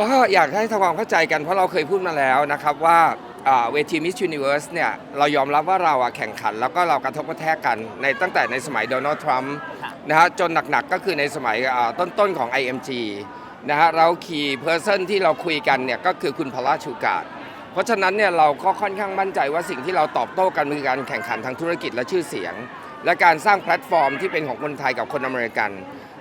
ก็อยากให้ทำความเข้าใจกันเพราะเราเคยพูดมาแล้วนะครับว่าเวที Miss Universe เนี่ยเรายอมรับว่าเราอะแข่งขัน แล้วก็เรากระทบกระแทกกันในตั้งแต่ในสมัยโดนัลด์ทรัมป์นะฮะจนหนักๆก็คือในสมัยต้นๆของ IMG นะฮะเราคีเพอร์เซนที่เราคุยกันเนี่ยก็คือคุณพลาชูการ์ดเพราะฉะนั้นเนี่ยเราก็ค่อนข้างมั่นใจว่าสิ่งที่เราตอบโต้กันคือการแข่งขันทางธุรกิจและชื่อเสียง และการสร้างแพลตฟอร์มที่เป็นของคนไทยกับคนอเมริกัน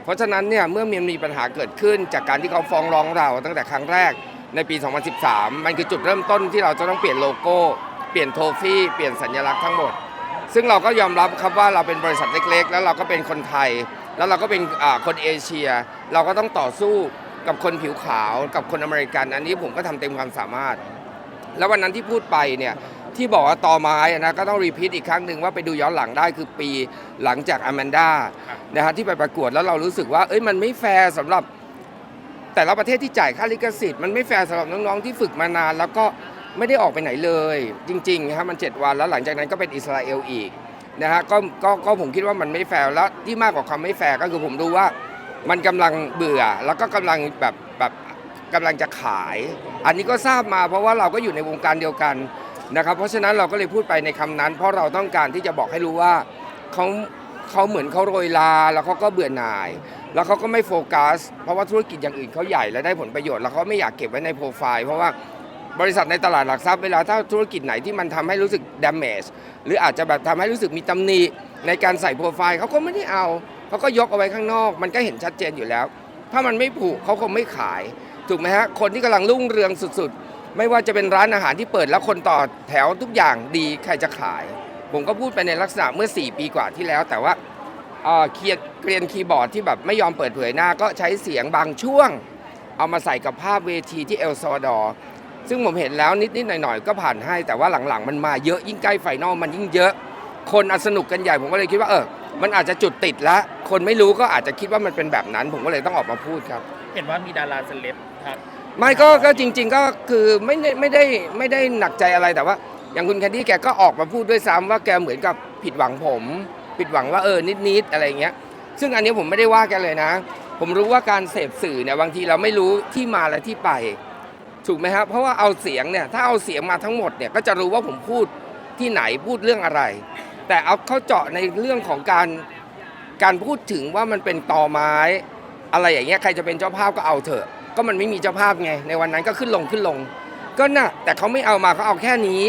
ราะฉะนั้นเนี่ยเมื่อมีมีปัญหาเกิดขึ้น จากการที่เขาฟ้องร้องเราตั้งแต่ครั้งแรกในปี 2013 มันคือจุดเริ่มต้นที่เราจะต้องเปลี่ยนโลโก้ เปลี่ยนโทฟี่เปลี่ยนสัญลักษณ์ทั้งหมด ซึ่งเราก็ยอมรับครับว่าเราเป็นบริษัทเล็กๆ แล้วเราก็เป็นคนไทย แล้วเราก็เป็นคนเอเชีย เราก็ต้องต่อสู้กับคนผิวขาว กับคนอเมริกัน อันนี้ผมก็ทำเต็มความสามารถ แล้ววันนั้นที่พูดไปเนี่ย ที่บอกว่าตอไม้อะนะก็ต้องรีพีทอีกครั้งหนึ่งว่าไปดูย้อนหลังได้คือปีหลังจากอแมนด้านะฮะที่ไปประกวดแล้วเรารู้สึกว่า เอ้ยมันไม่แฟร์สำหรับ แต่ละประเทศที่จ่ายค่าลิขสิทธิ์มันไม่แฟร์สำหรับน้องๆที่ฝึกมานาน แล้วก็ไม่ได้ออกไปไหนเลย จริงๆนะครับมัน 7 วันแล้วหลังจากนั้นก็เป็นอิสราเอลอีกนะฮะก็ก็ก็ผมคิดว่ามันไม่แฟร์แล้วที่มากกว่าความไม่แฟร์ก็คือผมดูว่ามันกำลังเบื่อแล้วก็กำลังแบบแบบกำลังจะขาย อันนี้ก็ทราบมาเพราะว่าเราก็อยู่ในวงการเดียวกัน นะครับเพราะฉะนั้นเราก็เลยพูดไปในคำนั้น เพราะเราต้องการที่จะบอกให้รู้ว่าเขาเขาเหมือนเขาโรยลาแล้วเขาก็เบื่อหน่าย แล้วเขาก็ไม่โฟกัส เพราะว่าธุรกิจอย่างอื่นเขาใหญ่และได้ผลประโยชน์แล้วเขาไม่อยากเก็บไว้ในโปรไฟล์เพราะว่าบริษัทในตลาดหลักทรัพย์เวลาถ้าธุรกิจไหนที่มันทำให้รู้สึก damage หรืออาจจะแบบทำให้รู้สึกมีตำหนิในการใส่โปรไฟล์เขาก็ไม่ได้เอาเขาก็ยกเอาไว้ข้างนอก มันก็เห็นชัดเจนอยู่แล้ว ถ้ามันไม่ผูกเขาคงไม่ขาย ถูกไหมฮะคนที่กำลังรุ่งเรืองสุดๆ ไม่ว่าจะเป็นร้านอาหารที่เปิดแล้วคนต่อแถวทุกอย่างดีใครจะขาย ผมก็พูดไปในลักษณะเมื่อ 4 ปีกว่าที่แล้ว แต่ว่าเอ่อเคียเกรียนคีย์บอร์ดที่แบบไม่ยอมเปิดเผยหน้าก็ใช้เสียงบางช่วง เอามาใส่กับภาพเวทีที่เอลซาวาดอร์ซึ่งผมเห็นแล้วนิดๆหน่อยๆ ก็ผ่านให้ แต่ว่าหลังๆ มันมาเยอะยิ่งใกล้ไฟนอลมันยิ่งเยอะ คนอสนุกกันใหญ่ผมก็เลยคิดว่าเออมันอาจจะจุดติดล้วคนไม่รู้ก็อาจจะคิดว่ามันเป็นแบบนั้น ผมก็เลยต้องออกมาพูดครับ เห็นว่ามีดาราเซเลบครับ ไม่ก็ก็จริง ๆ ก็คือไม่ได้ไม่ได้ไม่ได้หนักใจอะไรแต่ว่า อย่างคุณแคนดี้แกก็ออกมาพูดด้วยซ้ำว่าแกเหมือนกับผิดหวังผม ผิดหวังว่าเออนิดๆอะไรเงี้ย ซึ่งอันนี้ผมไม่ได้ว่าแกเลยนะ ผมรู้ว่าการเสพสื่อเนี่ยบางทีเราไม่รู้ที่มาและที่ไป ถูกไหมครับเพราะว่าเอาเสียงเนี่ยถ้าเอาเสียงมาทั้งหมดเนี่ยก็จะรู้ว่าผมพูดที่ไหนพูดเรื่องอะไร แต่เอาเข้าเจาะในเรื่องของการการพูดถึงว่ามันเป็นตอไม้ อะไรอย่างเงี้ยใครจะเป็นเจ้าภาพก็เอาเถอะ ก็มันไม่มีเจ้าภาพไง ในวันนั้นก็ขึ้นลงขึ้นลง ก็น่ะแต่เขาไม่เอามาเขาเอาแค่นี้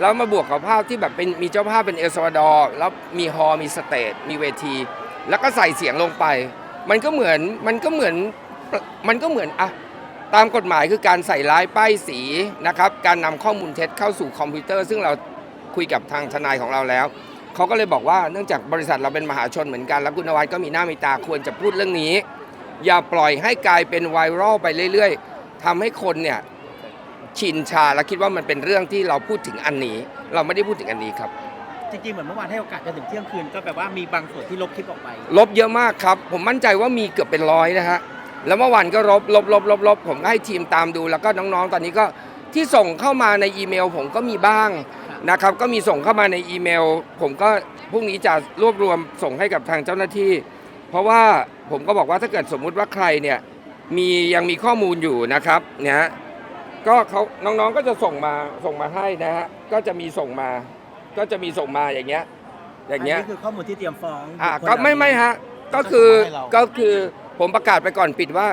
แล้วมาบวกกับภาพที่แบบเป็นมีเจ้าภาพเป็นเอลซาวาดอร์แล้วมีฮอลมีสเตจมีเวที แล้วก็ใส่เสียงลงไป มันก็เหมือนมันก็เหมือนมันก็เหมือนอะตามกฎหมายคือการใส่ร้ายป้ายสีนะครับการนำข้อมูลเท็จเข้าสู่คอมพิวเตอร์ ซึ่งเราคุยกับทางทนายของเราแล้วเขาก็เลยบอกว่าเนื่องจากบริษัทเราเป็นมหาชนเหมือนกัน แล้วคุณนวัดก็มีหน้ามีตาควรจะพูดเรื่องนี้ อย่าปล่อยให้กลายเป็นไวรัลไปเรื่อยๆทำให้คนเนี่ยชินชาและคิดว่ามันเป็นเรื่องที่เราพูดถึงอันนี้ เราไม่ได้พูดถึงอันนี้ครับ จริงๆ เหมือนเมื่อวานให้โอกาสจนถึงเที่ยงคืนก็แบบว่ามีบางส่วนที่ลบคลิปออกไป ลบเยอะมากครับ ผมมั่นใจว่ามีเกือบเป็นร้อยนะฮะ แล้วเมื่อวานก็ลบลบลบลบลบผมก็ให้ทีมตามดู แล้วก็น้องๆ ตอนนี้ก็ที่ส่งเข้ามาในอีเมล ผมก็มีบ้างนะครับ ก็มีส่งเข้ามาในอีเมล ผมก็พรุ่งนี้จะรวบรวมส่งให้กับทางเจ้าหน้าที่ เพราะว่า ผมก็บอกว่าถ้าเกิดสมมุติว่าใครเนี่ยมียังมีข้อมูลอยู่นะครับเนี่ยฮะก็เขาน้องๆก็จะส่งมาส่งมาให้นะฮะก็จะมีส่งมา ก็จะมีส่งมาอย่างเงี้ยอย่างเงี้ยนนี้คือข้อมูลที่เตรียมฟ้องอะบุคคลก็ไม่เหล่านี้ไม่ฮะก็คือให้เราก็คือผมประกาศไปก่อนปิดว่า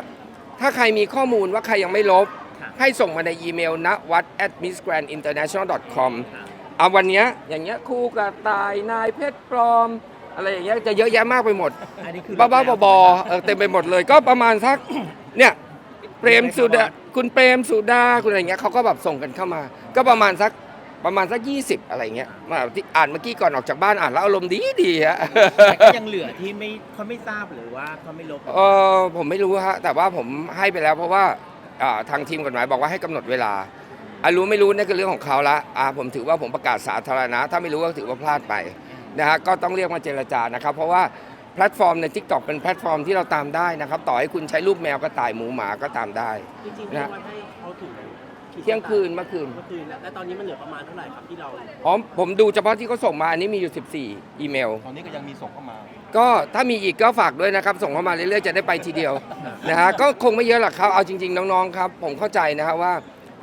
ถ้าใครมีข้อมูลว่าใครยังไม่ลบค่ะให้ส่งมาในอีเมลนะวัด at missgrandinternational.com ค่ะเอาวันเนี้ยอย่างเงี้ยครูกระต่ายนายเพชรปลอม อะไรอย่างเงี้ยจะเยอะแยะมากไปหมด อันนี้คือบ้าบ้าๆบอๆเออเต็มไปหมดเลย ก็ประมาณสัก เนี่ยเปรมสุดาคุณเปรมสุดาคุณอะไรเงี้ยเขาก็แบบส่งกันเข้ามา ก็ประมาณสักประมาณสัก 20 อะไรเงี้ยมาที่อ่านเมื่อกี้ก่อนออกจากบ้านอ่านแล้วอารมณ์ดีดีๆฮะ แต่ก็ยังเหลือที่ไม่เขาไม่ทราบหรือว่าเขาไม่ลบเออผมไม่รู้ฮะแต่ว่าผมให้ไปแล้วเพราะว่าอ่าทางทีมกฎหมายบอกว่าให้กำหนดเวลาอะรู้ไม่รู้นั่นคือเรื่องของเขาละอ่าผมถือว่าผมประกาศสาธารณะ ถ้าไม่รู้ก็ถือว่าพลาดไป นะฮะก็ต้องเรียกมาเจรจานะครับ เพราะว่าแพลตฟอร์มใน t ิ k t o k เป็นแพลตฟอร์มที่เราตามได้นะครับ ต่อให้คุณใช้รูปแมวกระต่ายหมูหมาก็ตามได้ จริงๆนะไม่ว่าให้เขาถูกเที่ยงคืนเมื่อคืนเมื่อคืนแล้วแล้วตอนนี้มันเหลือประมาณเท่าไหร่ครับที่เรา อ๋อผมดูเฉพาะที่เขาส่งมาอันนี้มีอยู่ 14 อีเมล ตอนนี้ก็ยังมีส่งเข้ามา ก็ถ้ามีอีกก็ฝากด้วยนะครับ ส่งเข้ามาเรื่อยๆจะได้ไปทีเดียว นะฮะก็คงไม่เยอะหรอกครับเอาจริง ๆ น้องๆครับ ผมเข้าใจนะครับว่า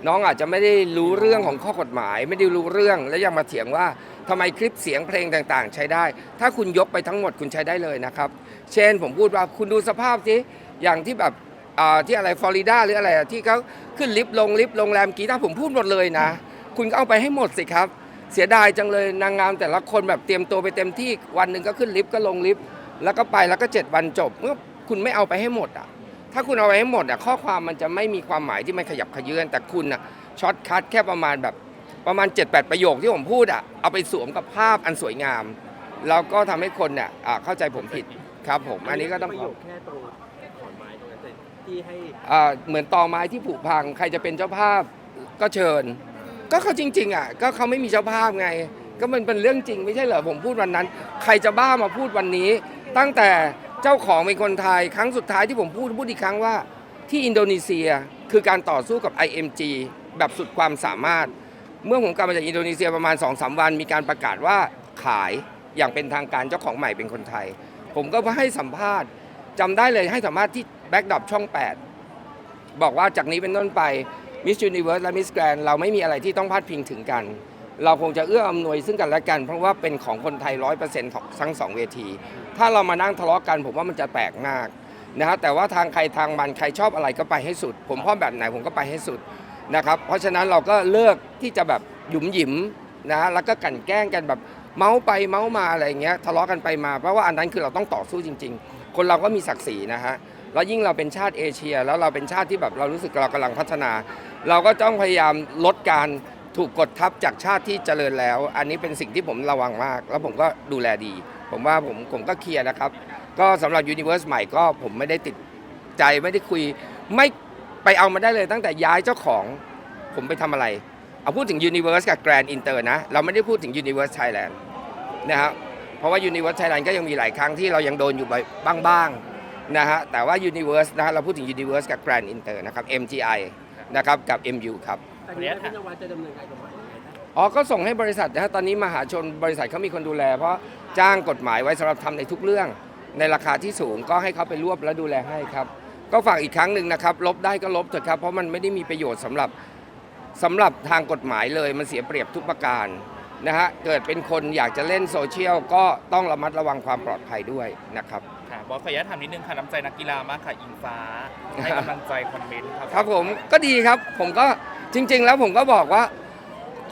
น้องอาจจะไม่ได้รู้เรื่องของข้อกฎหมาย ไม่ได้รู้เรื่องแล้วยังมาเถียงว่า ทำไมคลิปเสียงเพลงต่างๆ ใช้ได้ ถ้าคุณยกไปทั้งหมดคุณใช้ได้เลยนะครับ เช่นผมพูดว่าคุณดูสภาพสิ อย่างที่แบบอ่าที่อะไรฟลอริดาหรืออะไรอะที่เขาขึ้นลิฟต์ลงลิฟต์โรงแรมกีตาร์ผมพูดหมดเลยนะ คุณก็เอาไปให้หมดสิครับ เสียดายจังเลยนางงามแต่ละคนแบบเตรียมตัวไปเต็มที่วันหนึ่งก็ขึ้นลิฟต์ก็ลงลิฟต์แล้วก็ไปแล้วก็ 7 วันจบเมื่อคุณไม่เอาไปให้หมดอะ ถ้าคุณเอาไปให้หมดอะข้อความมันจะไม่มีความหมายที่มันขยับขยื่นแต่คุณอะช็อตคัดแค่ประมาณแบบ ประมาณ 7-8 ประโยคที่ผมพูดอะเอาไปสวมกับภาพอันสวยงาม แล้วก็ทำให้คนเนี่ยอ่าเข้าใจผมผิดครับผม อันนี้ก็ต้องประขโยอคแค่ตรงขอนไม้ตรงนั้นแต่ที่ให้อ่าเหมือนตอไม้ที่ผุพัง ใครจะเป็นเจ้าภาพก็เชิญ ก็เขาจริง ๆอะก็เขาไม่มีเจ้าภาพไง ก็มันเป็นเรื่องจริงไม่ใช่เหรอผมพูดวันนั้น ใครจะบ้ามาพูดวันนี้ ตั้งแต่เจ้าของเป็นคนไทยครั้งสุดท้ายที่ผมพูดพูดอีกครั้งว่า ที่อินโดนีเซียคือการต่อสู้กับ IMG แบบสุดความสามารถ เมื่อผมกลับมาจากอินโดนีเซียประมาณ2อสวัน มีการประกาศว่าขายอย่างเป็นทางการเจ้าของใหม่เป็นคนไทย ผมก็ให้สัมภาษณ์จำได้เลยให้สัมภาษณ์ที่แบ็กดอปช่อง 8 บอกว่าจากนี้เป็นต้นไป Miss Universe และ Miss Grand เราไม่มีอะไรที่ต้องพาดพิงถึงกัน เราคงจะเอื้ออำนวยซึ่งกันและกัน เพราะว่าเป็นของคนไทย100%ของทั้งสองเวที ถ้าเรามานั่งทะเลาะกัน ผมว่ามันจะแปลกมากนะฮะแต่ว่าทางใครทางมันใครชอบอะไรก็ไปให้สุด ผมพ่อแบบไหนผมก็ไปให้สุด นะครับ เพราะฉะนั้นเราก็เลิกที่จะแบบหยุมหยิมนะฮะแล้วก็กลั่นแกล้งกันแบบเมาส์ไปเมาส์มาอะไรเงี้ยทะเลาะกันไปมาเพราะว่าอันนั้นคือเราต้องต่อสู้จริง ๆ คนเราก็มีศักดิ์ศรีนะฮะแล้วยิ่งเราเป็นชาติเอเชีย แล้วเราเป็นชาติที่แบบเรารู้สึกเรากำลังพัฒนา เราก็ต้องพยายามลดการถูกกดทับจากชาติที่เจริญแล้ว อันนี้เป็นสิ่งที่ผมระวังมาก แล้วผมก็ดูแลดี ผมว่าผมผมก็เคลียร์นะครับ ก็สำหรับ Universe ใหม่ก็ผมไม่ได้ติดใจไม่ได้คุย ไม่ ไปเอามาได้เลยตั้งแต่ย้ายเจ้าของผมไปทำอะไร เอาพูดถึง Universe กับ Grand Inter นะ เราไม่ได้พูดถึง Universe Thailand นะครับเพราะว่า Universe Thailand ก็ยังมีหลายครั้งที่เรายังโดนอยู่บ้างๆนะฮะแต่ว่า Universe นะฮะเราพูดถึง Universe กับ Grand Inter นะครับ MGI นะครับกับ MU ครับอันนี้พี่นวัดจะดำเนินการกฎหมายยังไงถ้าอ๋อ ก็ส่งให้บริษัทนะฮะตอนนี้มหาชนบริษัทเขามีคนดูแล เพราะจ้างกฎหมายไว้สำหรับทำในทุกเรื่อง ในราคาที่สูงก็ให้เขาไปรวบและดูแลให้ครับ ก็ฝากอีกครั้งหนึ่งนะครับ ลบได้ก็ลบเถอะครับ เพราะมันไม่ได้มีประโยชน์สำหรับสำหรับทางกฎหมายเลย มันเสียเปรียบทุกประการนะฮะ เกิดเป็นคนอยากจะเล่นโซเชียลก็ต้องระมัดระวังความปลอดภัยด้วยนะครับค่ะบอสขออนุญาตถามนิดนึงค่ะน้ำใจนักกีฬามากค่ะ อิงฟ้า ให้กำลังใจคอมเมนต์ครับครับผมก็ดีครับ ผมก็จริง ๆ แล้วผมก็บอกว่า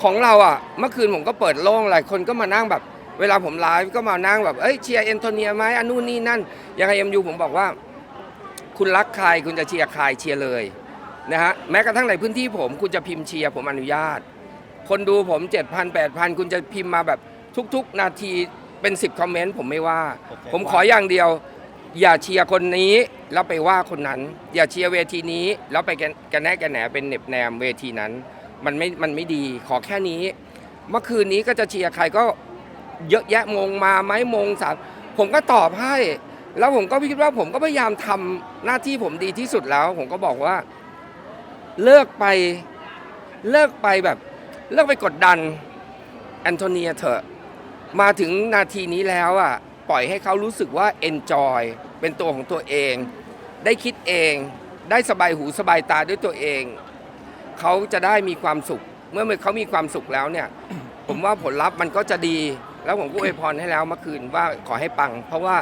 ของเราอะ เมื่อคืนผมก็เปิดโล่งหลายคนก็มานั่งแบบ เวลาผมไลฟ์ก็มานั่งแบบเอ้ยเชียร์เอนโทเนียไหมอันนู่นนี่นั่นยังไงเอ็มยูผมบอกว่า คุณรักใครคุณจะเชียร์ใครเชียร์เลยนะฮะแม้กระทั่งในพื้นที่ผมคุณจะพิมพ์เชียร์ผมอนุญาต คนดูผม 7,000 8,000 คุณจะพิมพ์มาแบบทุก ๆ นาทีเป็น 10 คอมเมนต์ผมไม่ว่า ผมขออย่างเดียว อย่าเชียร์คนนี้แล้วไปว่าคนนั้น อย่าเชียร์เวทีนี้แล้วไปกันกันแน่กันแหนเป็นเหน็บแนมเวทีนั้น มันไม่มันไม่ดีขอแค่นี้ เมื่อคืนนี้ก็จะเชียร์ใครก็เยอะแยะมงมาไหมมงสามผมก็ตอบให้ แล้วผมก็คิดว่าผมก็พยายามทำหน้าที่ผมดีที่สุดแล้ว ผมก็บอกว่า เลิกไปเลิกไปแบบ เลิกไปกดดันแอนโทเนียเถอะมาถึงนาทีนี้แล้วอะปล่อยให้เขารู้สึกว่า enjoy เป็นตัวของตัวเอง ได้คิดเอง ได้สบายหูสบายตาด้วยตัวเอง เขาจะได้มีความสุข เมื่อเขามีความสุขแล้วเนี่ย ผมว่าผลลัพธ์มันก็จะดี แล้วผมก็อวยพรให้แล้วเมื่อคืนว่าขอให้ปัง เพราะว่า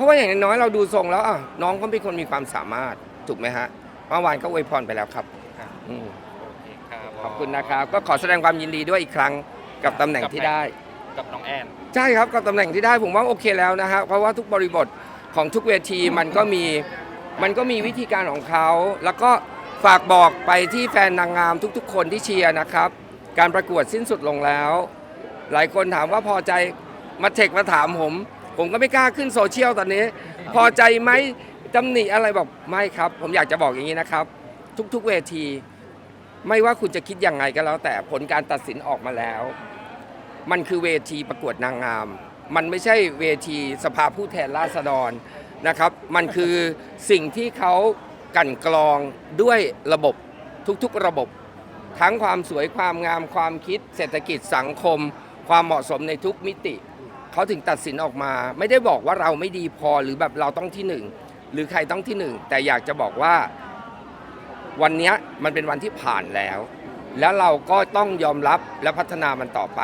ราะว่าอย่างน้อยเราดูทรงแล้วอะน้องเขาเป็นคนมีความสามารถถูกไหมฮะเมื่อวานก็อวยพรไปแล้วครับค่ะอืมโอเคค่ะบสขอบคุณนะครับก็ขอแสดงความยินดีด้วยอีกครั้งกับตำแหน่งที่ได้ กับน้องแอนใช่ครับกับตำแหน่งที่ได้ผมว่าโอเคแล้วนะฮะเพราะว่าทุกบริบทของทุกเวทีมันก็มีมันก็มีวิธีการของเขา แล้วก็ฝากบอกไปที่แฟนนางงามทุกๆ คนที่เชียร์นะครับ การประกวดสิ้นสุดลงแล้ว หลายคนถามว่าพอใจมาเทคมาถามผม ผมก็ไม่กล้าขึ้นโซเชียลตอนนี้ พอใจไหมตำหนิอะไรบอกไม่ครับ ผมอยากจะบอกอย่างนี้นะครับ ทุกๆเวที ไม่ว่าคุณจะคิดยังไงก็แล้ว แต่ผลการตัดสินออกมาแล้ว มันคือเวทีประกวดนางงาม มันไม่ใช่เวทีสภาผู้แทนราษฎรนะครับ มันคือสิ่งที่เขากลั่นกรองด้วยระบบทุกๆระบบ ทั้งความสวยความงามความคิด เศรษฐกิจสังคม ความเหมาะสมในทุกมิติ เขาถึงตัดสินออกมา ไม่ได้บอกว่าเราไม่ดีพอหรือแบบเราต้องที่หนึ่งหรือใครต้องที่หนึ่งแต่อยากจะบอกว่าวันเนี้ยมันเป็นวันที่ผ่านแล้ว แล้วเราก็ต้องยอมรับและพัฒนามันต่อไป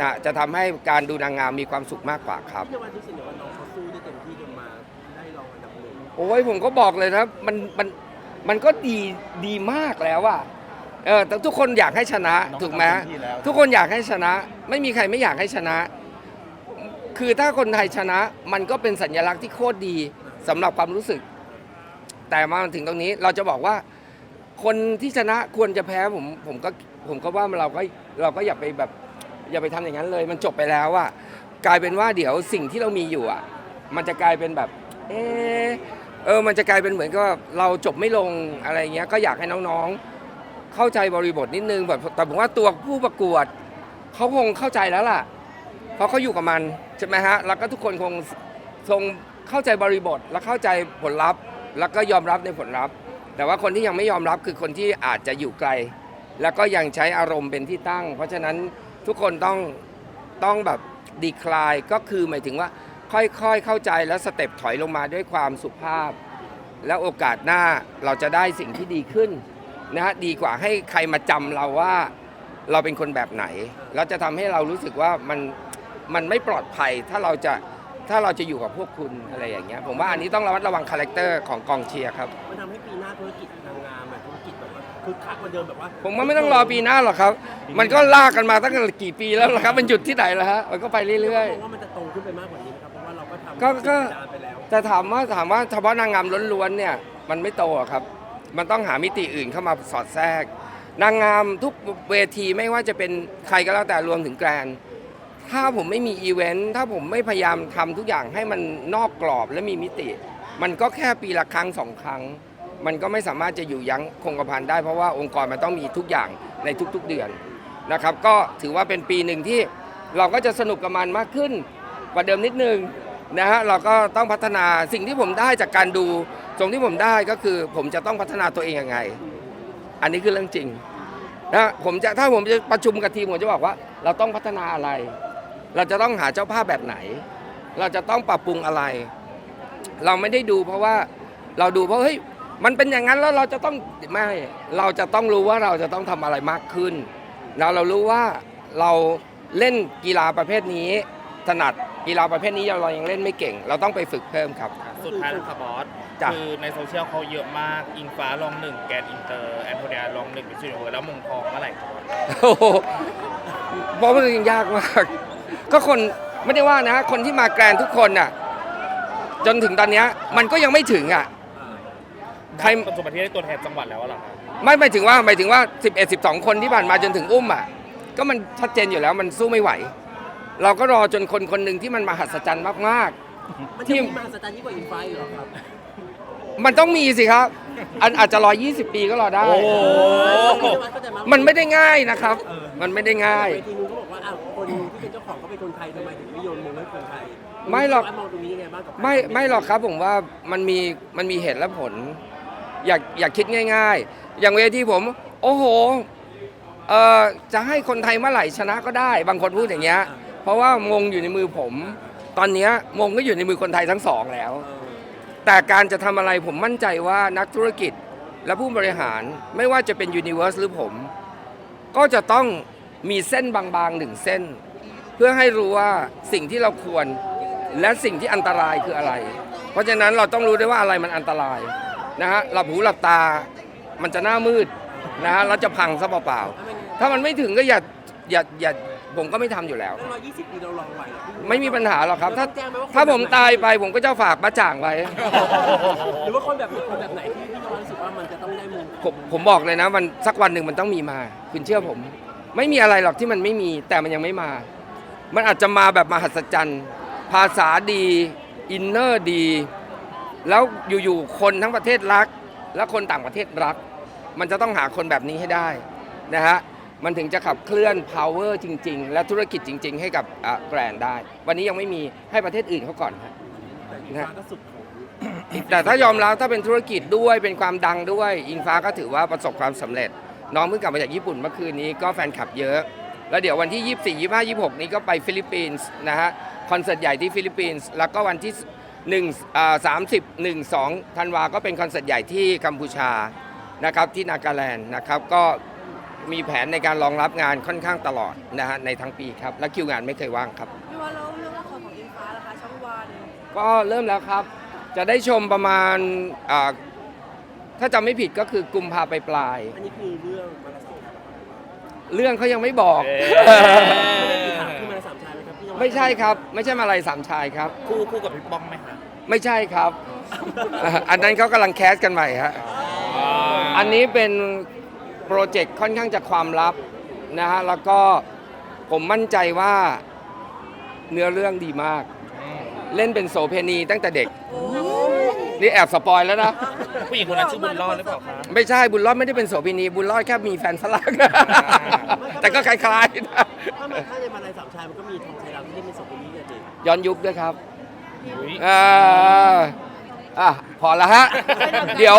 นะจะทำให้การดูนางงามมีความสุขมากกว่าครับพี่นวัดรู้สึกว่าน้องเขาสู้ได้เต็มที่จนมาได้รองอันดับหนึ่งโอ้ยผมก็บอกเลยนะมันมันมันก็ดีดีมากแล้วอะเออแต่ทุกคนอยากให้ชนะถูกไหมทุกคนอยากให้ชนะ ไม่มีใครไม่อยากให้ชนะ คือถ้าคนไทยชนะมันก็เป็นสัญลักษณ์ที่โคตรดีสำหรับความรู้สึก แต่มาถึงตรงนี้เราจะบอกว่า คนที่ชนะควรจะแพ้ผมผมก็ผมก็ว่าเราก็เราก็อย่าไปแบบ อย่าไปทำอย่างนั้นเลย มันจบไปแล้วอะกลายเป็นว่าเดี๋ยวสิ่งที่เรามีอยู่อะมันจะกลายเป็นแบบ เออเออ มันจะกลายเป็นเหมือนกับเราจบไม่ลงอะไรเงี้ย ก็อยากให้น้องๆ เข้าใจบริบทนิดนึงแบบแต่ผมว่าตัวผู้ประกวดเขาคงเข้าใจแล้วล่ะ เพราะเขาอยู่กับมัน ช่ไหมฮะแล้วก็ทุกคนคงทรงเข้าใจบริบท และเข้าใจผลลัพธ์ แล้วก็ยอมรับในผลลัพธ์ แต่ว่าคนที่ยังไม่ยอมรับคือคนที่อาจจะอยู่ไกล แล้วก็ยังใช้อารมณ์เป็นที่ตั้ง เพราะฉะนั้นทุกคนต้องต้องแบบดีคลายก็คือหมายถึงว่าค่อยๆเข้าใจแล้วสเต็ปถอยลงมาด้วยความสุภาพ แล้วโอกาสหน้าเราจะได้สิ่งที่ดีขึ้นนะฮะดีกว่าให้ใครมาจำเราว่าเราเป็นคนแบบไหน แล้วจะทำให้เรารู้สึกว่ามัน มันไม่ปลอดภัยถ้าเราจะถ้าเราจะอยู่กับพวกคุณอะไรอย่างเงี้ยผมว่าอันนี้ต้องระมัดระวังคาแรคเตอร์ของกองเชียร์ครับ มันทำให้ปีหน้าธุรกิจนางงามแบบธุรกิจแบบว่าคึกคักกว่าเดิมแบบว่าผมว่าไม่ต้องรอปีหน้าหรอกครับ มันก็ลากกันมาตั้งแต่กี่ปีแล้วล่ะครับ มันหยุดที่ไหนแล้วฮะมันก็ไปเรื่อยมองว่ามันจะโตขึ้นไปมากกว่านี้นะครับเพราะว่าเราก็ทำก็ก็ดานไปแล้วๆ แต่ถามว่าถามว่าเฉพาะนางงามล้วนๆเนี่ยมันไม่โตอะครับ มันต้องหามิติอื่นเข้ามาสอดแทรก นางงามทุกเวทีไม่ว่าจะเป็นใครก็แล้วแต่รวมถึงแกรนด์ ถ้าผมไม่มีอีเวนต์ถ้าผมไม่พยายามทำทุกอย่างให้มันนอกกรอบและมีมิติ มันก็แค่ปีละครั้งสองครั้ง มันก็ไม่สามารถจะอยู่ยั้งคงกระพันได้เพราะว่าองค์กรมันต้องมีทุกอย่างในทุกๆเดือนนะครับ ก็ถือว่าเป็นปีหนึ่งที่เราก็จะสนุกกับมันมากขึ้นกว่าเดิมนิดนึงนะฮะเราก็ต้องพัฒนาสิ่งที่ผมได้จากการดูตรงที่ผมได้ก็คือผมจะต้องพัฒนาตัวเองยังไง อันนี้คือเรื่องจริงนะผมจะถ้าผมจะประชุมกับทีมผมจะบอกว่า เราต้องพัฒนาอะไร เราจะต้องหาเจ้าภาพแบบไหน เราจะต้องปรับปรุงอะไร เราไม่ได้ดูเพราะว่าเราดูเพราะเฮ้ยมันเป็นอย่างนั้นแล้วเราจะต้องไม่เราจะต้องรู้ว่าเราจะต้องทำอะไรมากขึ้นแล้วเรารู้ว่าเราเล่นกีฬาประเภทนี้ถนัดกีฬาประเภทนี้เรายังเล่นไม่เก่ง เราต้องไปฝึกเพิ่มครับ สุดท้ายแล้วค่ะบอสจ้ะคือในโซเชียลเขาเยอะมาก อิงฟ้ารองหนึ่งแกนอินเตอร์แอนโทเนียรองหนึ่งมิสซิเวิร์แล้วมงทองเมื่อไหร่ครับบอสโอ้โหเพราะมันยังยากมาก ก็คนไม่ได้ว่านะ คนที่มาแกรนด์ทุกคนน่ะ จนถึงตอนเนี้ยมันก็ยังไม่ถึงอะ ใครปัจจุบันที่ได้ตัวแทนจังหวัดแล้วเหรอครับไม่หมายถึงว่าหมายถึงว่า 11 12 คนที่ผ่านมาจนถึงอุ้มอะ ก็มันชัดเจนอยู่แล้วมันสู้ไม่ไหว เราก็รอจนคนคนหนึ่งที่มันมหัศจรรย์มาก มันจะที่มีมหัศจรรย์ยิ่งกว่าอินไฟเหรอครับๆ มันต้องมีสิครับอันอาจจะรอ20 ปีก็รอได้ โอ้โหพี่นวัดเข้าใจไหมันไม่ได้ง่ายนะครับ มันไม่ได้ง่าย เวทีนู้นเขาบอกว่าอ้าวคนที่เป็นเจ้าของเขาเป็นคนไทยทำไมถึงไม่โยนมงให้คนไทยไม่หรอกพี่นวัดมองตรงนี้ยังไงบ้างกับไม่ไม่หรอกครับผมว่ามันมีมันมีเหตุและผล อยากอยากคิดง่าย ๆ อย่างเวทีผม โอ้โหเอ่อจะให้คนไทยเมื่อไหร่ชนะก็ได้ บางคนพูดอย่างเงี้ย เพราะว่ามงอยู่ในมือผม ตอนเนี้ยมงก็อยู่ในมือคนไทยทั้งสองแล้ว เออ แต่การจะทำอะไรผมมั่นใจว่านักธุรกิจและผู้บริหารไม่ว่าจะเป็นยูนิเว r ร์สหรือผม ก็จะต้องมีเส้นบางๆหนึ่งเส้น เพื่อให้รู้ว่าสิ่งที่เราควรและสิ่งที่อันตรายคืออะไร เพราะฉะนั้นเราต้องรู้ได้ว่าอะไรมันอันตรายนะฮะหลับหูหลับตามันจะหน้ามืดนะฮะเราจะพังซะเปล่าๆถ้ามันไม่ถึงก็อย่าอย่าอย่า ผมก็ไม่ทำอยู่แล้ว แล้วร้อยยี่สิบปีเราลองไหวเหรอพี่ไม่มีปัญหาหรอกครับ ถ้าแจ้งไหมว่าคนถ้าผมแบบไหนตายไปผมก็จะฝากป้าจ่างไว้ หรือว่าคนแบบคนแบบไหนที่พี่นวัดรู้สึกว่ามันจะต้องได้มงผมผมบอกเลยนะมันสักวันหนึ่งมันต้องมีมา คุณเชื่อผม ไม่มีอะไรหรอกที่มันไม่มีแต่มันยังไม่มา มันอาจจะมาแบบมหัศจรรย์ ภาษาดี อินเนอร์ดี แล้วอยู่ๆคนทั้งประเทศรัก และคนต่างประเทศรัก มันจะต้องหาคนแบบนี้ให้ได้นะฮะ มันถึงจะขับเคลื่อน power จริง ๆ และธุรกิจจริง ๆ ให้กับอะแบรนด์ได้ วันนี้ยังไม่มีให้ประเทศอื่นเขาก่อนครับแต่อินฟ้าก็สุดของแต่ถ้ายอมรับถ้าเป็นธุรกิจด้วยเป็นความดังด้วย อิงฟ้าก็ถือว่าประสบความสำเร็จ น้องเพิ่งกลับมาจากญี่ปุ่นเมื่อคืนนี้ก็แฟนคลับเยอะ แล้วเดี๋ยววันที่ 24 25 26 นี้ก็ไปฟิลิปปินส์นะฮะคอนเสิร์ตใหญ่ที่ฟิลิปปินส์แล้วก็วันที่1อ่า30 1 2ธันวาก็เป็นคอนเสิร์ตใหญ่ที่กัมพูชานะครับที่นากาแลนด์นะครับก็ มีแผนในการรองรับงานค่อนข้างตลอดนะฮะในทั้งปีครับ และคิวงานไม่เคยว่างครับ พี่ว่าแล้วเรื่องละครของอิงฟ้าล่ะคะช่องวันก็เริ่มแล้วครับ จะได้ชมประมาณอ่าถ้าจำไม่ผิดก็คือกุมภาไปปลายอันนี้คือเรื่องมาราธอนๆเรื่องเขายังไม่บอกเอ๊ไม่ได้ติดะถามคือมาราธอนสามชายไหมครับพี่นวัดไม่ใช่ครับ ไม่ใช่มาลัยสามชายครับ คู่คู่กับพี่ป้องไหมคะไม่ใช่ครับอันนั้นเขากำลังแคสกันใหม่ฮะ อันนี้เป็น โปรเจกต์ค่อนข้างจะความลับนะฮะแล้วก็ผมมั่นใจว่าเนื้อเรื่องดีมาก เล่นเป็นโสเพณีตั้งแต่เด็ก นี่แอบสปอยแล้วนะ ผู้หญิงคนนั้นชื่อบุญรอดหรือเปล่าคะไม่ใช่บุญรอดไม่ได้เป็นโสเภณีบุญรอดแค่มีแฟนฝรั่งแต่ก็คล้ายๆนะถ้ามาถ้าในมาราธอนสามชายมันก็มีทองไทยเราที่เล่นเป็นสองคนนี้เนี่ยเด็กย้อนยุคด้วยครับอุ๊ยอ่าอะพอละฮะ เดี๋ยว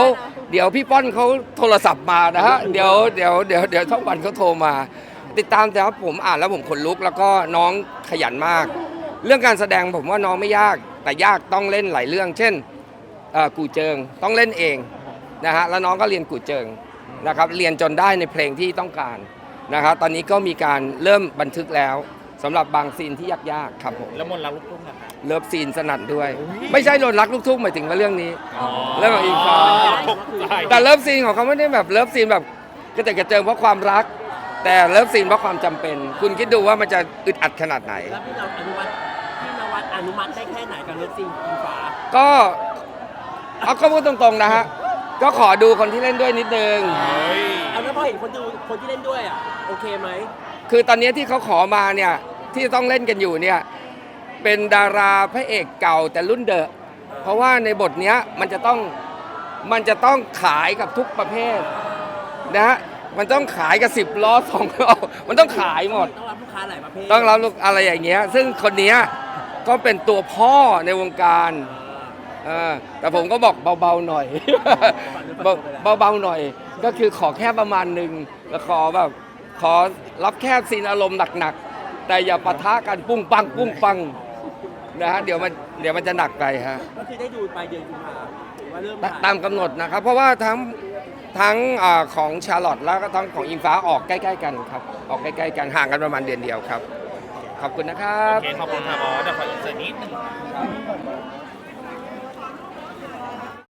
เดี๋ยวพี่ป้อนเขาโทรศัพท์มานะฮะเดี๋ยวเดี๋ยวเดี๋ยวเดี๋ยวช่องวันเขาโทรมา ติดตามแต่ว่าผมอ่านแล้วผมขนลุก แล้วก็น้องขยันมาก เรื่องการแสดงผมว่าน้องไม่ยาก แต่ยากต้องเล่นหลายเรื่อง เช่นเอ่อกูเจิงต้องเล่นเองนะฮะแล้วน้องก็เรียนกูเจิงนะครับเรียนจนได้ในเพลงที่ต้องการนะครับตอนนี้ก็มีการเริ่มบันทึกแล้วสำหรับบางซีนที่ยากๆครับผม แล้วมนต์รักลูกทุ่งนะคะ เลิฟซีนสนั่นด้วย ไม่ใช่โดนรักลูกทุ่งหมายถึงว่าเรื่องนี้เรื่องของอิงฟ้าตกใจแต่เลิฟซีนของเขาไม่ได้แบบเลิฟซีนแบบกระเจิดกระเจิงเพราะความรัก แต่เลิฟซีนเพราะความจำเป็น คุณคิดดูว่ามันจะอึดอัดขนาดไหน แล้วพี่นวัดอนุมัติพี่นวัดอนุมัติได้แค่ไหนกับเลิฟซีนอิงฟ้าก็เอาก็พูดตรงๆนะฮะ ก็ขอดูคนที่เล่นด้วยนิดนึงเฮ้ยเอาแล้วพอเห็นคนดูคนที่เล่นด้วยอะโอเคไหมคือตอนนี้ที่เขาขอมาเนี่ยที่ต้องเล่นกันอยู่เนี่ย เป็นดาราพระเอกเก่าแต่รุ่นเดอะเพราะว่าในบทเนี้ยมันจะต้องมันจะต้องขายกับทุกประเภทนะฮะมันต้องขายกับสิบล้อสองล้อมันต้องขายหมด ต้องรับลูกค้าหลายประเภทต้องรับลูกอะไรอย่างเงี้ย ซึ่งคนเนี้ยก็เป็นตัวพ่อในวงการเออแต่ผมก็บอกเบาๆหน่อย เบาเบาๆหน่อย ก็คือขอแค่ประมาณหนึ่งแล้วขอแบบขอรับแค่ซีนอารมณ์หนักๆ แต่อย่าปะทะกันปุ้งปังปุ้งปัง นะฮะเดี๋ยวมันเดี๋ยวมันจะหนักไปฮะก็คือได้ดูปลายเดือนกุมภาหรือว่าเริ่มตาถ่ายตามกำหนดนะครับ เพราะว่าทั้งทั้งอาของชาร์ลอตแล้วก็ทั้งของอิงฟ้าออกใกล้ ๆ กันครับ ออกใกล้ๆกันห่างกันประมาณเดือนเดียวครับ ขอบคุณนะครับ โอเคขอบคุณค่ะบอสเดี๋ยวขออินเสิร์ตนิดนึง